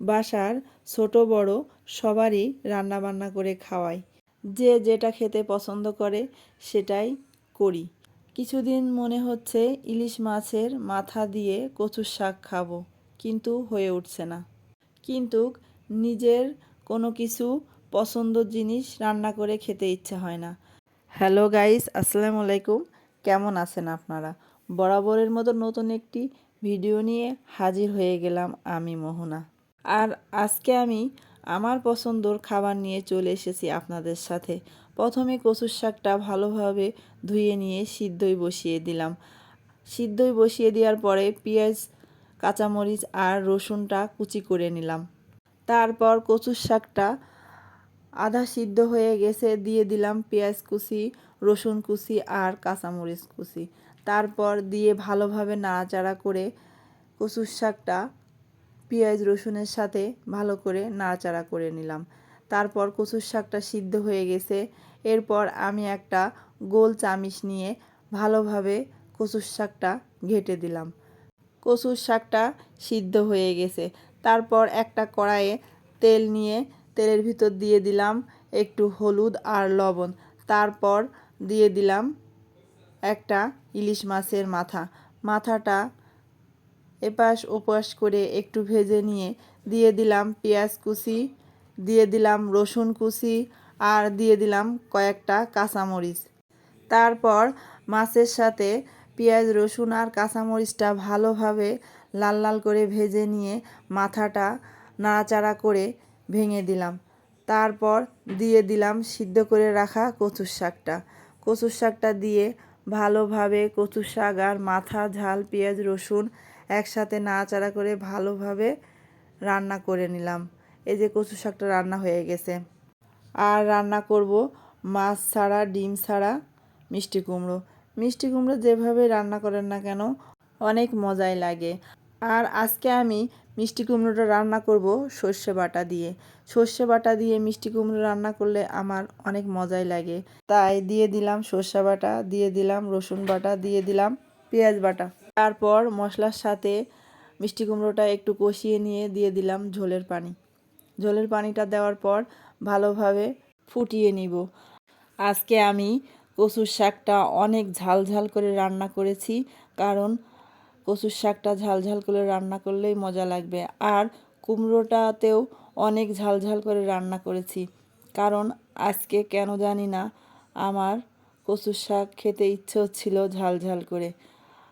বাসার ছোট বড় সবারই রান্না বান্না করে খাওয়াই। যে যেটা খেতে পছন্দ করে সেটাই করি। কিছুদিন মনে হচ্ছে ইলিশ মাছের মাথা দিয়ে কচুর শাক খাব, কিন্তু হয়ে উঠছে না। কিন্তু নিজের কোনো কিছু পছন্দর জিনিস রান্না করে খেতে ইচ্ছে হয় না। হ্যালো গাইস, আসসালামু আলাইকুম। কেমন আছেন আপনারা? বরাবরের মতো নতুন একটি ভিডিও নিয়ে হাজির হয়ে গেলাম আমি, মোহনা। আর আজকে আমি আমার পছন্দর খাবার নিয়ে চলে এসেছি আপনাদের সাথে। প্রথমে কচুর শাকটা ভালোভাবে ধুয়ে নিয়ে সিদ্ধই বসিয়ে দিলাম। সিদ্ধই বসিয়ে দেওয়ার পরে পেঁয়াজ, কাঁচামরিচ আর রসুনটা কুচি করে নিলাম। তারপর কচুর শাকটা আধা সিদ্ধ হয়ে গেছে, দিয়ে দিলাম পেঁয়াজ কুচি, রসুন কুচি আর কাঁচামরিচ কুচি। তারপর দিয়ে ভালোভাবে নাড়াচাড়া করে কচুর শাকটা পেঁয়াজ রসুনের সাথে ভালো করে নাড়াচাড়া করে নিলাম। তারপর কচুর শাকটা সিদ্ধ হয়ে গেছে। এরপর আমি একটা গোল চামিচ নিয়ে ভালোভাবে কচুর শাকটা ঘেটে দিলাম। কচুর শাকটা সিদ্ধ হয়ে গেছে। তারপর একটা কড়াইয়ে তেল নিয়ে তেলের ভিতর দিয়ে দিলাম একটু হলুদ আর লবণ। তারপর দিয়ে দিলাম একটা ইলিশ মাছের মাথা। মাথাটা এপাশ ওপাশ করে একটু ভেজে নিয়ে দিয়ে দিলাম পেঁয়াজ কুচি, দিয়ে দিলাম রসুন কুচি আর দিয়ে দিলাম কয়েকটা কাঁচামরিচ। তারপর মাছের সাথে পেঁয়াজ, রসুন আর কাঁচামরিচটা ভালোভাবে লাল লাল করে ভেজে নিয়ে মাথাটা নাড়াচাড়া করে ভেঙে দিলাম। তারপর দিয়ে দিলাম সিদ্ধ করে রাখা কচুর শাকটা। কচুর শাকটা দিয়ে ভালোভাবে কচুর শাক আর মাথা, ঝাল, পেঁয়াজ, রসুন একসাথে নাড়াচাড়া করে ভালোভাবে রান্না করে নিলাম। এই যে কচু শাকটা রান্না হয়ে গেছে। আর রান্না করব মাছ ছাড়া, ডিম ছাড়া, মিষ্টি কুমড়ো। মিষ্টি কুমড়ো যেভাবে রান্না করেন না কেন, অনেক মজাই লাগে। আর আজকে আমি মিষ্টি কুমড়োটা রান্না করব সর্ষে বাটা দিয়ে। সর্ষে বাটা দিয়ে মিষ্টি কুমড়ো রান্না করলে আমার অনেক মজাই লাগে। তাই দিয়ে দিলাম সর্ষে বাটা, দিয়ে দিলাম রসুন বাটা, দিয়ে দিলাম পেঁয়াজ বাটা। তারপর মশলার সাথে মিষ্টি কুমড়োটা একটু কষিয়ে নিয়ে দিয়ে দিলাম ঝোলের পানি। ঝোলের পানিটা দেওয়ার পর ভালোভাবে ফুটিয়ে নিব। আজকে আমি কচুর শাকটা অনেক ঝাল ঝাল করে রান্না করেছি, কারণ কচুর শাকটা ঝাল ঝাল করে রান্না করলেই মজা লাগবে। আর কুমড়োটাতেও অনেক ঝাল ঝাল করে রান্না করেছি, কারণ আজকে কেন জানি না আমার কচুর শাক খেতে ইচ্ছে হচ্ছিল ঝাল ঝাল করে।